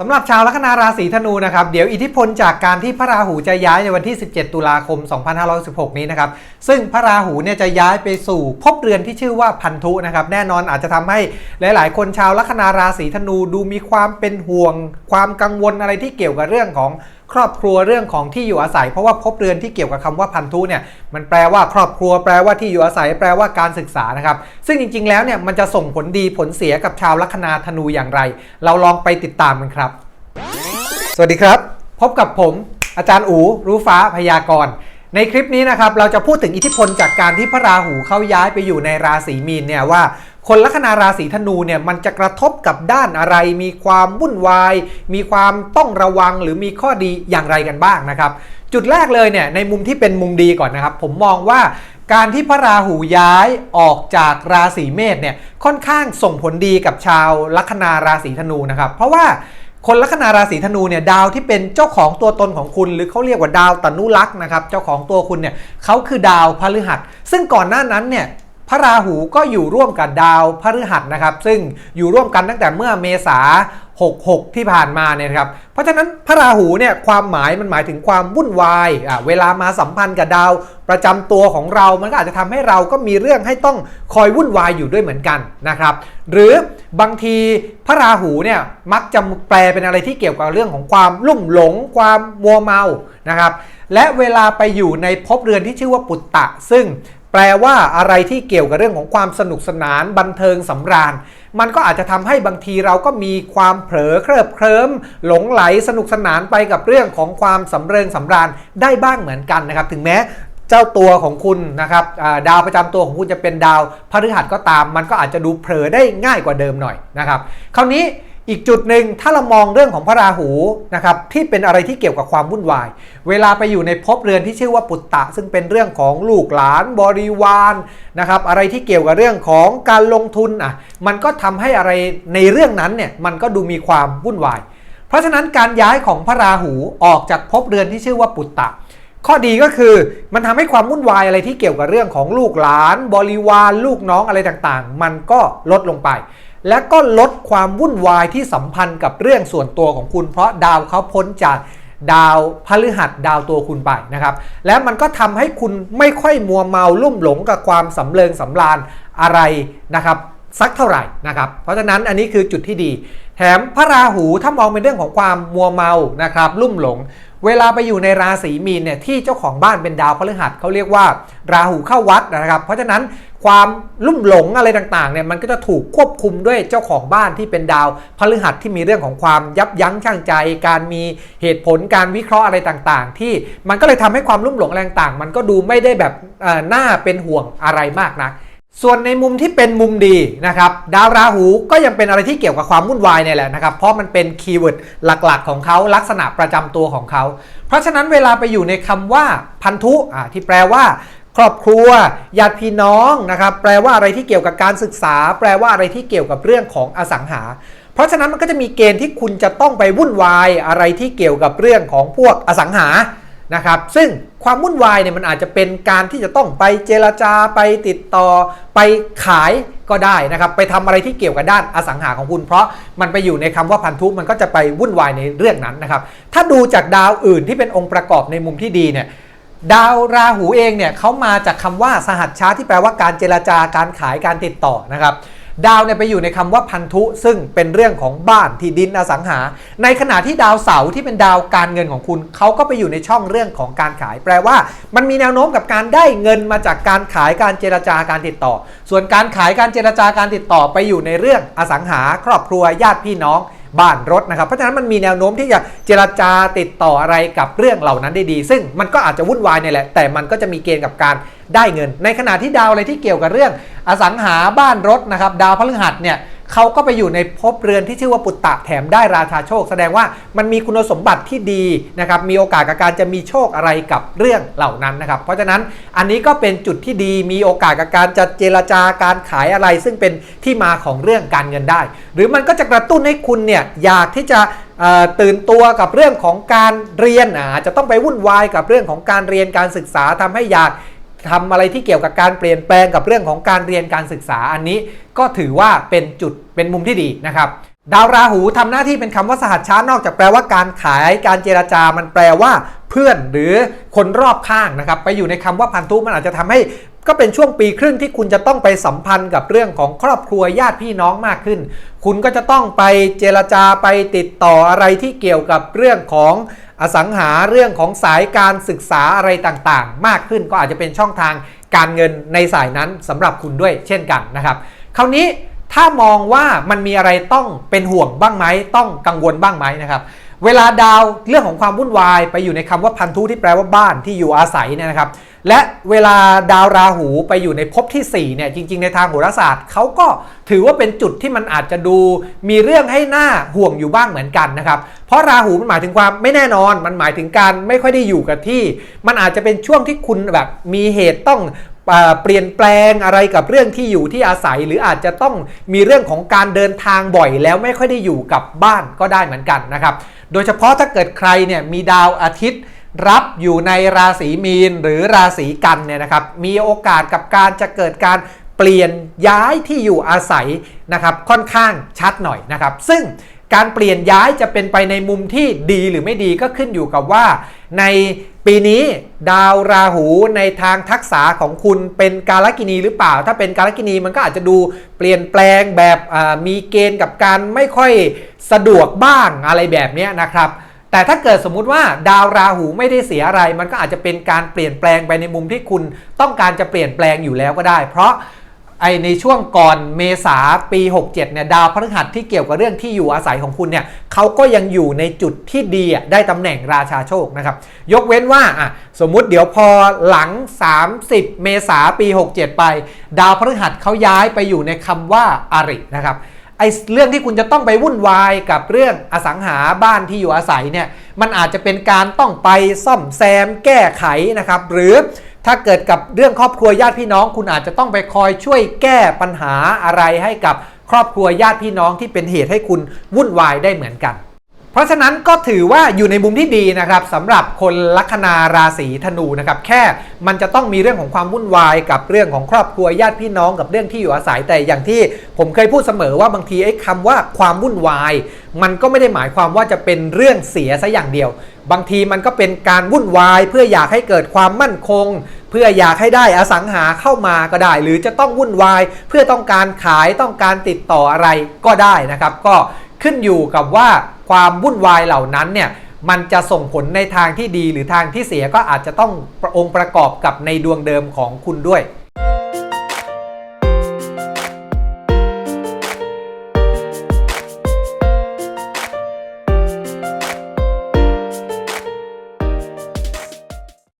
สำหรับชาวลัคนาราศีธนูนะครับเดี๋ยวอิทธิพลจากการที่พระราหูจะย้ายในวันที่ 17 ตุลาคม 2516 นี้นะครับซึ่งพระราหูเนี่ยจะย้ายไปสู่ภพเรือนที่ชื่อว่าพันธุนะครับแน่นอนอาจจะทำให้หลาย ๆ คนชาวลัคนาราศีธนูดูมีความเป็นห่วง ความกังวลอะไรที่เกี่ยวกับเรื่องของ ครอบครัวเรื่องของที่อยู่อาศัย เพราะว่าภพเรือนที่เกี่ยวกับคำว่าพันธุเนี่ยมันแปลว่าครอบครัวแปลว่าที่อยู่อาศัย แปลว่าการศึกษานะครับ ซึ่งจริง ๆ แล้วเนี่ยมันจะส่งผลดีผลเสียกับชาวลัคนาธนูอย่างไร เราลองไปติดตามกันครับ สวัสดีครับ พบกับผม อาจารย์อู รู้ฟ้าพยากรณ์ ในคลิปนี้นะครับเราจะพูดถึงอิทธิพลจากการที่พระราหูเข้าย้ายไปอยู่ในราศีมีนเนี่ยว่าคนลัคนาราศีธนูเนี่ยมันจะกระทบกับด้านอะไร มีความวุ่นวาย มีความต้องระวังหรือมีข้อดีอย่างไรกันบ้างนะครับ จุดแรกเลยเนี่ยในมุมที่เป็นมุมดีก่อนนะครับ ผมมองว่าการที่พระราหูย้ายออกจากราศีเมษเนี่ยค่อนข้างส่งผลดีกับชาวลัคนาราศีธนูนะครับ เพราะว่า คนลัคนาราศีธนูเนี่ยดาวที่เป็นเจ้าของตัวตนของคุณ หรือเขาเรียกว่าดาวตนุลักษ์นะครับเจ้าของตัวคุณเนี่ยเขาคือดาวพฤหัส ซึ่งก่อนหน้านั้นเนี่ยพระราหูก็อยู่ร่วมกับดาวพฤหัสนะครับซึ่งอยู่ร่วมกันตั้งแต่เมื่อเมษา66 ที่ผ่านมาเนี่ยครับ เพราะฉะนั้นพระราหูเนี่ยความหมายมันหมายถึงความวุ่นวายอะเวลามาสัมพันธ์กับดาว ประจำตัวของเรา มันก็อาจจะทำให้เราก็มีเรื่องให้ต้องคอยวุ่นวายอยู่ด้วยเหมือนกันนะครับ หรือบางทีพระราหูเนี่ยมักจะแปลเป็นอะไรที่เกี่ยวกับเรื่องของความลุ่มหลง ความมัวเมานะครับและเวลาไปอยู่ในภพเรือนที่ชื่อว่าปุตตะ ซึ่งแปลว่าอะไรที่เกี่ยวกับเรื่องของความสนุกสนานบันเทิงสำราญ มันก็อาจจะทำให้บางทีเราก็มีความเผลอเคลิบเคลิ้มหลงไหลสนุกสนานไปกับเรื่องของความสำเริงสำราญได้บ้างเหมือนกันนะครับ ถึงแม้เจ้าตัวของคุณนะครับดาวประจำตัวของคุณจะเป็นดาวพฤหัสก็ตาม มันก็อาจจะดูเผลอได้ง่ายกว่าเดิมหน่อยนะครับ คราวนี้ อีกจุดหนึ่งถ้าเรามองเรื่องของพระราหูนะครับที่เป็นอะไรที่เกี่ยวกับความวุ่นวาย เวลาไปอยู่ในภพเรือนที่ชื่อว่าปุตตะ ซึ่งเป็นเรื่องของลูกหลานบริวารนะครับอะไรที่เกี่ยวกับเรื่องของการลงทุนอะมันก็ทำให้อะไรในเรื่องนั้นเนี่ยมันก็ดูมีความวุ่นวาย เพราะฉะนั้นการย้ายของพระราหูออกจากภพเรือนที่ชื่อว่าปุตตะ ข้อดีก็คือมันทำให้ความวุ่นวายอะไรที่เกี่ยวกับเรื่องของลูกหลาน บริวาร ลูกน้องอะไรต่างๆ มันก็ลดลงไป และก็ลดความวุ่นวายที่สัมพันธ์กับเรื่องส่วนตัวของคุณ เพราะดาวเขาพ้นจากดาวพฤหัสดาวตัวคุณไปนะครับและมันก็ทำให้คุณไม่ค่อยมัวเมาลุ่มหลงกับความสำเริงสำราญอะไรนะครับ สักเท่าไหร่นะครับ เพราะฉะนั้นอันนี้คือจุดที่ดี แถมพระราหูถ้ามองเป็นเรื่องของความมัวเมานะครับลุ่มหลง เวลาไปอยู่ในราศีมีนเนี่ยที่เจ้าของบ้านเป็นดาวพฤหัสเขาเรียกว่า ราหูเข้าวัดนะครับ เพราะฉะนั้นความลุ่มหลงอะไรต่างๆเนี่ยมันก็จะถูกควบคุมด้วยเจ้าของบ้านที่เป็นดาวพฤหัสที่มีเรื่องของความยับยั้งชั่งใจ การมีเหตุผลการวิเคราะห์อะไรต่างๆ ที่มันก็เลยทำให้ความลุ่มหลงอะไรต่างๆ มันก็ดูไม่ได้แบบเอ่อน่าเป็นห่วงอะไรมากนัก ส่วนในมุมที่เป็นมุมดีนะครับ ดาวราหูก็ยังเป็นอะไรที่เกี่ยวกับความวุ่นวายเนี่ยแหละนะครับ เพราะมันเป็นคีย์เวิร์ดหลักๆ ของเขาลักษณะประจำตัวของเขา เพราะฉะนั้นเวลาไปอยู่ในคำว่าพันธุอ่าที่แปลว่า ครอบครัวญาติพี่น้องนะครับแปลว่าอะไรที่เกี่ยวกับการศึกษา แปลว่าอะไรที่เกี่ยวกับเรื่องของอสังหา เพราะฉะนั้นมันก็จะมีเกณฑ์ที่คุณจะต้องไปวุ่นวายอะไรที่เกี่ยวกับเรื่องของพวกอสังหา นะครับซึ่งความวุ่นวายเนี่ยมันอาจจะเป็นการที่จะต้องไปเจรจาไปติดต่อไปขายก็ได้นะครับไปทำอะไรที่เกี่ยวกับด้านอสังหาของคุณ เพราะมันไปอยู่ในคำว่าพันธุมันก็จะไปวุ่นวายในเรื่องนั้นนะครับถ้าดูจากดาวอื่นที่เป็นองค์ประกอบในมุมที่ดีเนี่ยดาวราหูเองเนี่ยเขามาจากคำว่าสหัสช้าที่แปลว่าการเจรจาการขายการติดต่อนะครับ ดาวเนี่ยไปอยู่ในคำว่าพันธุ ซึ่งเป็นเรื่องของบ้านที่ดินอสังหา ในขณะที่ดาวเสาร์ที่เป็นดาวการเงินของคุณเขาก็ไปอยู่ในช่องเรื่องของการขาย แปลว่า มันมีแนวโน้มกับการได้เงินมาจากการขายการเจรจาการติดต่อ ส่วนการขายการเจรจาการติดต่อไปอยู่ในเรื่องอสังหา ครอบครัวญาติพี่น้อง บ้านรถนะครับ เพราะฉะนั้นมันมีแนวโน้มที่จะเจรจาติดต่ออะไรกับเรื่องเหล่านั้นได้ดี ซึ่งมันก็อาจจะวุ่นวายนี่แหละ แต่มันก็จะมีเกณฑ์กับการได้เงิน ในขณะที่ดาวอะไรที่เกี่ยวกับเรื่อง อสังหาบ้านรถนะครับ ดาวพฤหัสเนี่ย เขาก็ไปอยู่ในภพเรือนที่ชื่อว่าปุตตะแถมได้ราชาโชค แสดงว่ามันมีคุณสมบัติที่ดีนะครับมีโอกาสกับการจะมีโชคอะไรกับเรื่องเหล่านั้นนะครับ เพราะฉะนั้นอันนี้ก็เป็นจุดที่ดีมีโอกาสกับการจะเจรจาการขายอะไร ซึ่งเป็นที่มาของเรื่องการเงินได้ หรือมันก็จะกระตุ้นให้คุณเนี่ยอยากที่จะตื่นตัวกับเรื่องของการเรียนอาจจะต้องไปวุ่นวายกับเรื่องของการเรียนการศึกษาทำให้อยาก ทำอะไรที่เกี่ยวกับการเปลี่ยนแปลงกับเรื่องของการเรียนการศึกษาอันนี้ ก็ถือว่าเป็นจุดเป็นมุมที่ดีนะครับดาวราหูทำหน้าที่เป็นคำว่าสหัชชานอกจากแปลว่าการขายการเจรจามันแปลว่าเพื่อนหรือคนรอบข้างนะครับ ไปอยู่ในคำว่าพันธุมันอาจจะทำให้ก็เป็นช่วงปีครึ่งที่คุณจะต้องไปสัมพันธ์กับเรื่องของครอบครัวญาติพี่น้องมากขึ้น คุณก็จะต้องไปเจรจาไปติดต่ออะไรที่เกี่ยวกับเรื่องของ อสังหาเรื่องของสายการศึกษาอะไรต่างๆ มากขึ้นก็อาจจะเป็นช่องทางการเงินในสายนั้นสำหรับคุณด้วยเช่นกันนะครับ คราวนี้ถ้ามองว่ามันมีอะไรต้องเป็นห่วงบ้างไหมต้องกังวลบ้างไหมนะครับ เวลาดาวเรื่องของความวุ่นวายไปอยู่ในคำว่าพันธุที่แปลว่าบ้านที่อยู่อาศัยเนี่ยนะครับ และเวลาดาวราหูไปอยู่ในภพที่4เนี่ยจริง ๆ ในทางโหราศาสตร์เขาก็ถือว่าเป็นจุดที่มันอาจจะดู มีเรื่องให้หน้าห่วงอยู่บ้างเหมือนกันนะครับ เพราะราหูมันหมายถึงความไม่แน่นอน มันหมายถึงการไม่ค่อยได้อยู่กับที่ มันอาจจะเป็นช่วงที่คุณแบบมีเหตุต้อง เปลี่ยนแปลงอะไรกับเรื่องที่อยู่ที่อาศัย หรืออาจจะต้องมีเรื่องของการเดินทางบ่อย แล้วไม่ค่อยได้อยู่กับบ้านก็ได้เหมือนกันนะครับโดยเฉพาะถ้าเกิดใครเนี่ยมีดาวอาทิตย์รับอยู่ในราศีมีนหรือราศีกันเนี่ยนะครับมีโอกาสกับการจะเกิดการเปลี่ยนย้ายที่อยู่อาศัยนะครับค่อนข้างชัดหน่อยนะครับซึ่งการเปลี่ยนย้ายจะเป็นไปในมุมที่ดีหรือไม่ดีก็ขึ้นอยู่กับว่าใน ปีนี้ดาวราหูในทางทักษะของคุณเป็นกาลกินีหรือเปล่า ถ้าเป็นกาลกินีมันก็อาจจะดูเปลี่ยนแปลงแบบมีเกณฑ์กับการไม่ค่อยสะดวกบ้างอะไรแบบนี้นะครับ แต่ถ้าเกิดสมมุติว่าดาวราหูไม่ได้เสียอะไร มันก็อาจจะเป็นการเปลี่ยนแปลงไปในมุมที่คุณต้องการจะเปลี่ยนแปลงอยู่แล้วก็ได้ เพราะ ไอในช่วงก่อนเมษาปี 67เนี่ยดาวพฤหัสที่เกี่ยวกับเรื่องที่อยู่อาศัยของคุณเนี่ยเขาก็ยังอยู่ในจุดที่ดีอะได้ตำแหน่งราชาโชคนะครับ ยกเว้นว่าอะสมมุติเดี๋ยวพอหลัง 30 เมษาปี 67 ไป ดาวพฤหัสเขาย้ายไปอยู่ในคำว่าอารินะครับไอเรื่องที่คุณจะต้องไปวุ่นวายกับเรื่องอสังหาบ้านที่อยู่อาศัยเนี่ยมันอาจจะเป็นการต้องไปซ่อมแซมแก้ไขนะครับ หรือ ถ้าเกิดกับเรื่องครอบครัวญาติพี่น้อง คุณอาจจะต้องไปคอยช่วยแก้ปัญหาอะไรให้กับครอบครัวญาติพี่น้องที่เป็นเหตุให้คุณวุ่นวายได้เหมือนกัน เพราะฉะนั้นก็ถือว่าอยู่ในมุมที่ดีนะครับสำหรับคนลัคนาราศีธนูนะครับแค่มันจะต้องมีเรื่องของความวุ่นวายกับเรื่องของครอบครัวญาติพี่น้องกับเรื่องที่อยู่อาศัยแต่อย่างที่ผมเคยพูดเสมอว่าบางทีไอ้คำว่าความวุ่นวาย มันก็ไม่ได้หมายความว่าจะเป็นเรื่องเสียซะอย่างเดียว บางทีมันก็เป็นการวุ่นวาย เพื่ออยากให้เกิดความมั่นคง เพื่ออยากให้ได้อสังหาเข้ามาก็ได้ หรือจะต้องวุ่นวาย เพื่อต้องการขายต้องการติดต่ออะไรก็ได้นะครับ ก็ขึ้นอยู่กับว่า ความวุ่นวายเหล่านั้นเนี่ยมันจะส่งผลในทางที่ดีหรือทางที่เสียก็อาจจะต้ององค์ประกอบกับในดวงเดิมของคุณด้วย